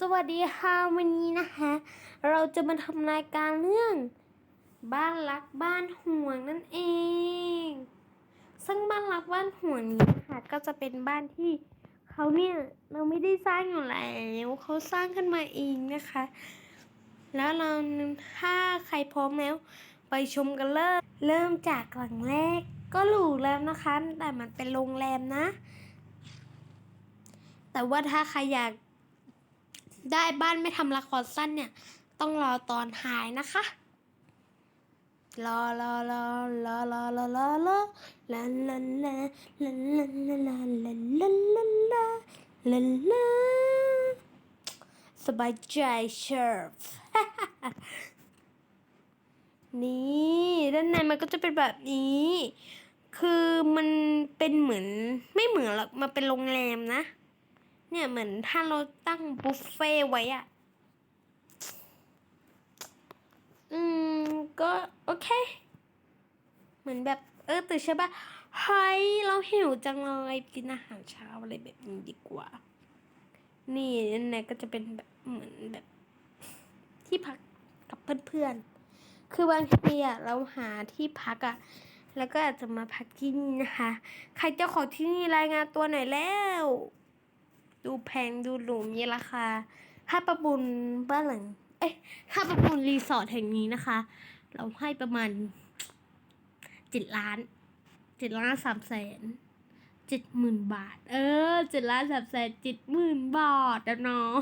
สวัสดีค่ะวันนี้นะคะ เราจะมาทำรายการเรื่อง บ้านรักบ้านห่วงนั่นเอง ซึ่งบ้านรักบ้านห่วงนี้นะคะก็จะเป็นบ้านที่เขาเนี่ยเราไม่ได้สร้างอยู่แล้วเขาสร้างขึ้นมาเองนะคะ แล้วเราถ้าใครพร้อมแล้ว ไปชมกันเลยเริ่มจากหลังแรก ก็หรูแล้วนะคะ แต่มันเป็นโรงแรมนะ แต่ว่าถ้าใครอยาก ได้บ้านไม่ทำละครสั้นเนี่ย ต้องรอตอนหายนะคะรอรอรอรอรอรอรอรอลาลาลาลาลาลาลาลาลาลาลาลาลาสบายใจเชิฟนี่ด้านในมันก็จะเป็นแบบนี้ คือมันเป็นเหมือนไม่เหมือนหรอกมันเป็นโรงแรมนะ เนี่ยเหมือนถ้าเราตั้งบุฟเฟ่ไว้อะอืม ก็โอเค เหมือนแบบเออตื่นใช่ปะเฮ้ยเราหิวจังเลยกินอาหารเช้าอะไรแบบนี้ดีกว่า นี่นั่นก็จะเป็นแบบเหมือนแบบ ที่พักกับเพื่อนๆ คือบางทีอะเราหาที่พักอะแล้วก็อาจจะมาพักที่นี่นะคะ ใครเจ้าของที่นี่รายงานตัวหน่อยแล้ว ดูแพงดูหรูมีราคาถ้าประมูลบ้านหลัง เอ้ยถ้าประมูลรีสอร์ทแห่งนี้นะคะ เราให้ประมาณเจ็ดล้านเจ็ดล้านสามแสนเจ็ดหมื่นบาท เออเจ็ดล้านสามแสนเจ็ดหมื่นบาทอะเนาะ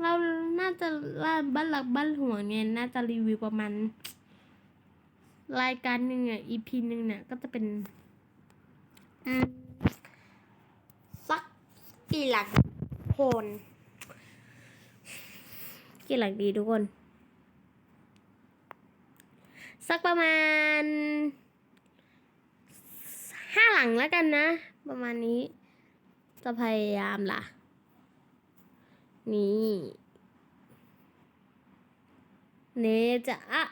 เราน่าจะล่านบ้านหลักบ้านหัวเนี่ยน่าจะรีวิวประมาณรายการหนึ่งอะ EP หนึ่งเนี่ยก็จะเป็น อืมสัก กี่หลักโคนกี่หลักดีทุกคน สักประมาณห้าหลังแล้วกันนะ ประมาณนี้ จะพยายามล่ะ นี่เนจะอะ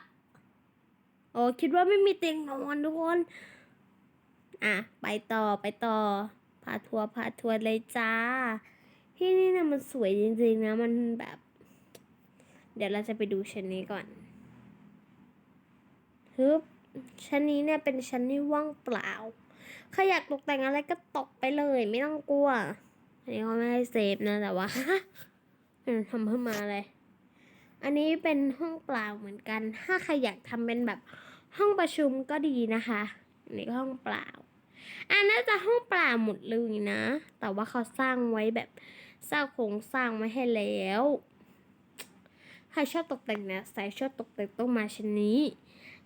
โอ้คิดว่าไม่มีเตียงนอนทุกคน อะ ไปต่อไปต่อ พาทัวร์พาทัวร์เลยจ้า ที่นี่นะมันสวยจริงๆนะมันแบบ เดี๋ยวเราจะไปดูชั้นนี้ก่อนฮึบชั้นนี้เนี่ยเป็นชั้นที่ว่างเปล่าใครอยากตกแต่งอะไรก็ตกไปเลย ไม่ต้องกลัว อันนี้เขาไม่ให้เซฟนะแต่ว่าทำเพิ่มมาเลย อันนี้เป็นห้องเปล่าเหมือนกัน ถ้าใครอยากทำเป็นแบบห้องประชุมก็ดีนะคะ อันนี้ห้องเปล่า อันน่าจะห้องเปล่าหมดเลยนะ แต่ว่าเขาสร้างไว้แบบสร้างโครงสร้างไว้ให้แล้วใครชอบตกแต่งนะสายชอบตกแต่งต้องมาชั้นนี้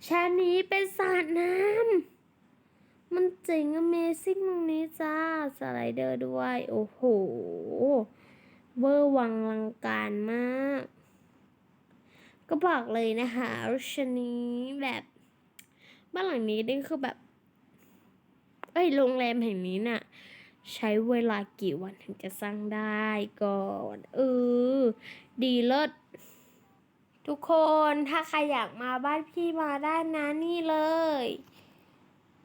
ชั้นนี้เป็นสระน้ำมันเจ๋ง Amazing ตรงนี้จ้าสไลเดอร์ด้วย โอ้โห เวอร์วังลังการมาก ก็บอกเลยนะคะชั้นนี้แบบบ้านหลังนี้นี่คือแบบ เอ้ยโรงแรมแห่งนี้น่ะ ใช้เวลากี่วันถึงจะสร้างได้ก่อนเออดีเลิศทุกคนถ้าใครอยากมาบ้านพี่มาได้นะนี่เลย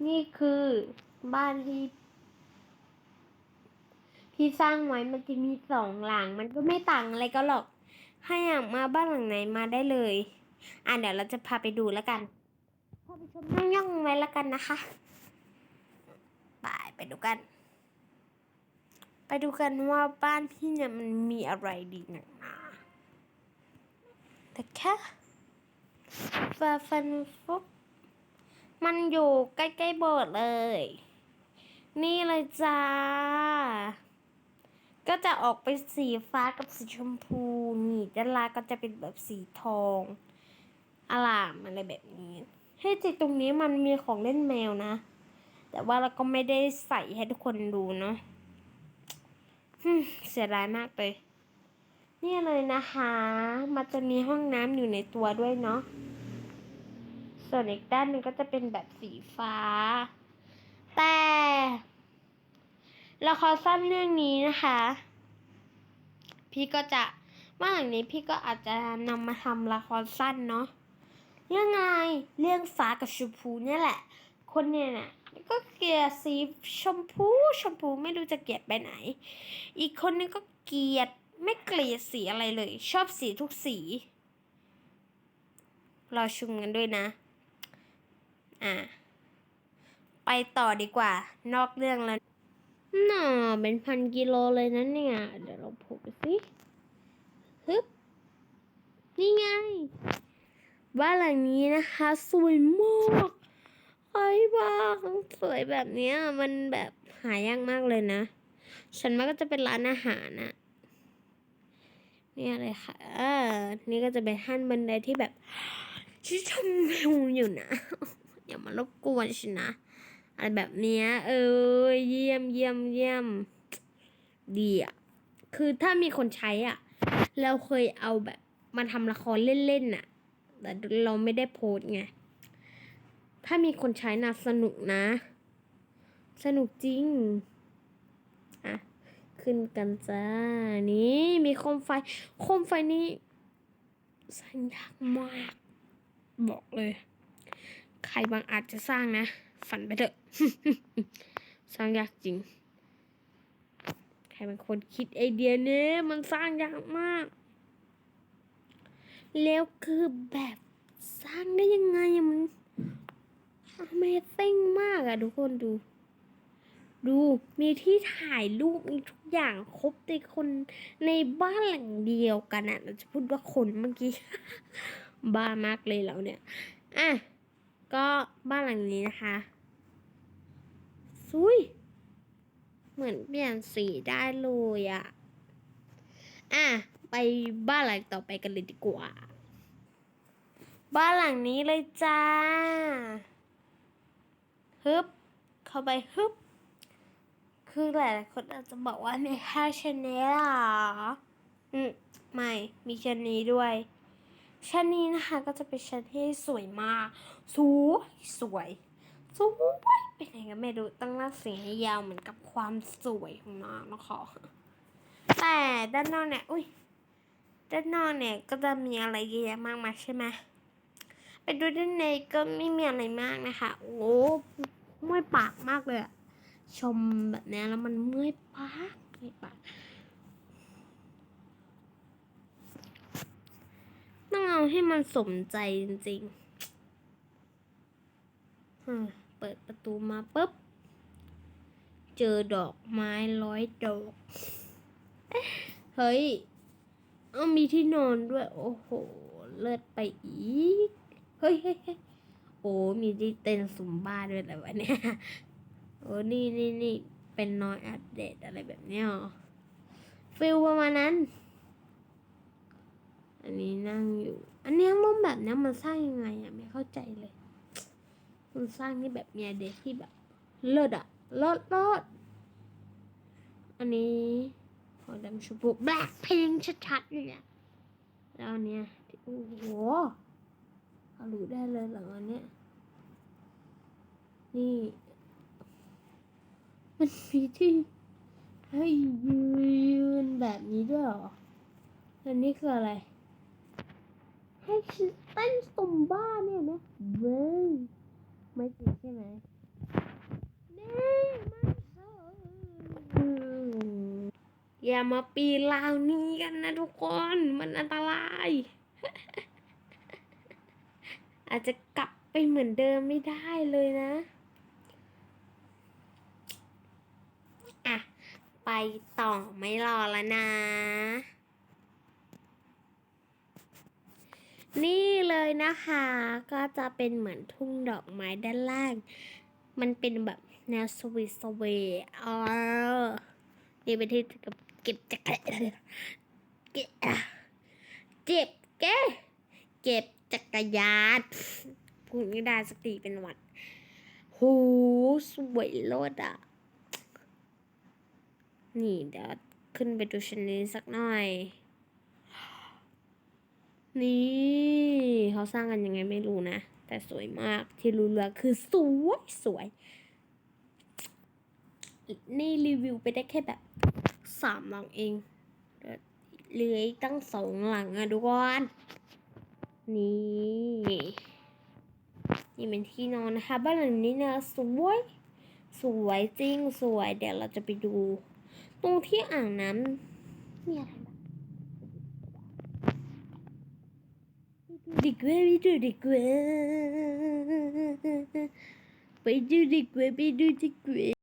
นี่คือบ้านที่ที่สร้างไว้มันจะมีสองหลัง มันก็ไม่ต่างอะไรก็หรอก ถ้าอยากมาบ้านหลังไหนมาได้เลย อะเดี๋ยวเราจะพาไปดูแล้วกันพาไปชมย่องๆไว้แล้วกันนะคะ ไปไปดูกัน ไปดูกันว่าบ้านพี่เนี่ยมันมีอะไรดีหนักหนาแต่แค่ฟาฟันฟุกมันอยู่ใกล้ๆโบสถ์เลย นี่เลยจ้า ก็จะออกเป็นสีฟ้ากับสีชมพูนี่ด้านล่างก็จะเป็นแบบสีทองอลามอะไรแบบนี้ ให้จริงตรงนี้มันมีของเล่นแมวนะ แต่ว่าเราก็ไม่ได้ใส่ให้ทุกคนดูเนาะเสียดายมากเลยนี่เลยนะคะ มันจะมีห้องน้ำอยู่ในตัวด้วยเนาะ ส่วนอีกด้านหนึงก็จะเป็นแบบสีฟ้า แต่ละครสั้นเรื่องนี้นะคะ พี่ก็จะเมื่อหลังนี้พี่ก็อาจจะนำมาทำละครสั้นเนาะ เรื่องไงเรื่องฟ้ากับชมพูเนี่ยแหละ คนเนี่ยน่ะ ก็เกลียดสีชมพูชมพูไม่รู้จะเกลียดไปไหน อีกคนนึงก็เกลียดไม่เกลียดสีอะไรเลย ชอบสีทุกสีรอชุมกันด้วยนะ อะไปต่อดีกว่า นอกเรื่องแล้วน่าเป็นพันกิโลเลยนะเนี่ย เดี๋ยวเราพูดสิฮึบนี่ไง บ้านหลังนี้นะคะ สวยมาก ใครบ้างสวยแบบเนี้ยมันแบบหายากมากเลยนะ ฉันว่าก็จะเป็นร้านอาหารนะเนี่ยเลยค่ะเออนี่ก็จะเป็นขั้นบันไดที่แบบชิชมวิวอยู่นะ อย่ามารบกวนฉันนะ อะไรแบบเนี้ย เออเยี่ยมเยี่ยมเยี่ยมดีอะ คือถ้ามีคนใช้อะ เราเคยเอาแบบมาทำละครเล่นๆน่ะ แต่เราไม่ได้โพส์ไง ถ้ามีคนใช้นะสนุกนะ สนุกจริง อะ ขึ้นกันจ้า นี่มีโคมไฟ โคมไฟนี่สร้างยากมาก บอกเลย ใครบางอาจจะสร้างนะ ฝันไปเถอะ สร้างยากจริง ใครเป็นคนคิดไอเดียเนี้ยมันสร้างยากมาก แล้วคือแบบสร้างได้ยังไงมัน Amazing มาก อะทุกคนดู ดูมีที่ถ่ายรูปมีทุกอย่างครบในคนในบ้านหลังเดียวกันอะเราจะพูดว่าคนเมื่อกี้ บ้ามากเลยแล้วเนี่ยอะก็บ้านหลังนี้นะคะซุยเหมือนเปลี่ยนสีได้เลยอะอะไปบ้านหลังต่อไปกันเลยดีกว่า บ้านหลังนี้เลยจ้า ฮึบ เข้าไปฮึบ คือหลายๆคนอาจจะบอกว่ามีแค่ชั้นนี้เหรอ อืมไม่ มีชั้นนี้ด้วยชั้นนี้นะคะ ก็จะเป็นชั้นที่สวยมาก สวยสวยสวยเป็นไงก็ไม่รู้ตั้งหน้าเสียงให้ยาวเหมือนกับความสวยของนางนะคะแต่ด้านนอกเนี่ย อุ้ยด้านนอกเนี่ยก็จะมีอะไรเยอะแยะมากมายใช่ไหม ดูด้านในก็ไม่มีอะไรมากนะคะ โอ้เมื่อยปากมากเลยอะชมแบบนี้แล้วมันเมื่อยปากเมื่อยปากต้องเอาให้มันสมใจจริงๆอืมเปิดประตูมาปุ๊บ เจอดอกไม้ร้อยดอก เฮ้ย เอามีที่นอนด้วย โอ้โห เลิศไปอีก เฮ้ยโอ้มีที่เต้นซุมบ้าด้วยเหรวะเนี่ยโอ้นี่นี่นี่เป็นน้อยอัปเดตอะไรแบบเนี้ยฟิลประมาณนั้น อันนี้นั่งอยู่ อันนี้ร่มแบบเนี้ยมันสร้างยังไงอะไม่เข้าใจเลย มันสร้างนี่แบบมีไอเดียที่แบบเลิศอะเลิศเลิศอันนี้หัวดำชมพูแบล็คเพลงชัดๆเลยอะแล้วอันเนี้ยโอ้โห เอารู้ได้เลยเหลังอันเนี้ยนี่ มันมีที่ให้ยืนแบบนี้ด้วยเหรอ อันนี้คืออะไร ให้ฉันเต้นซุมบ้าเนี่ยนะเว้ยไม่จริงใช่ไหมนี่มันเซอร์อย่ามาปีนราวนี้กันนะทุกคน มันอันตราย อาจจะกลับไปเหมือนเดิมไม่ได้เลยนะอะไปต่อไม่รอแล้วนะ นี่เลยนะคะ ก็จะเป็นเหมือนทุ่งดอกไม้ด้านล่าง มันเป็นแบบแนวสวีสเวย์อ๋อนี่เป็นที่เก็บจักรเก็บเจ็บเก็บ จักรยานพูดไม่ได้สติเป็นหวัดหูสวยโลดอะ นี่เดี๋ยวขึ้นไปดูชั้นนี้สักหน่อย นี่เขาสร้างกันยังไงไม่รู้นะ แต่สวยมากที่รู้เรื่องคือสวยสวย นี่รีวิวไปได้แค่แบบสามหลังเองเหลืออีกตั้งสองหลังอะทุกคน นี่ นี่เป็นที่นอนนะคะ บ้านหลังนี้นะสวย สวยจริงสวยเดี๋ยวเราจะไปดู ตรงที่อ่างน้ำมีอะไรบ้างดิกเว่าไปดูดิกเว่าไปดูดิกเว่าไปดูดิกเว่า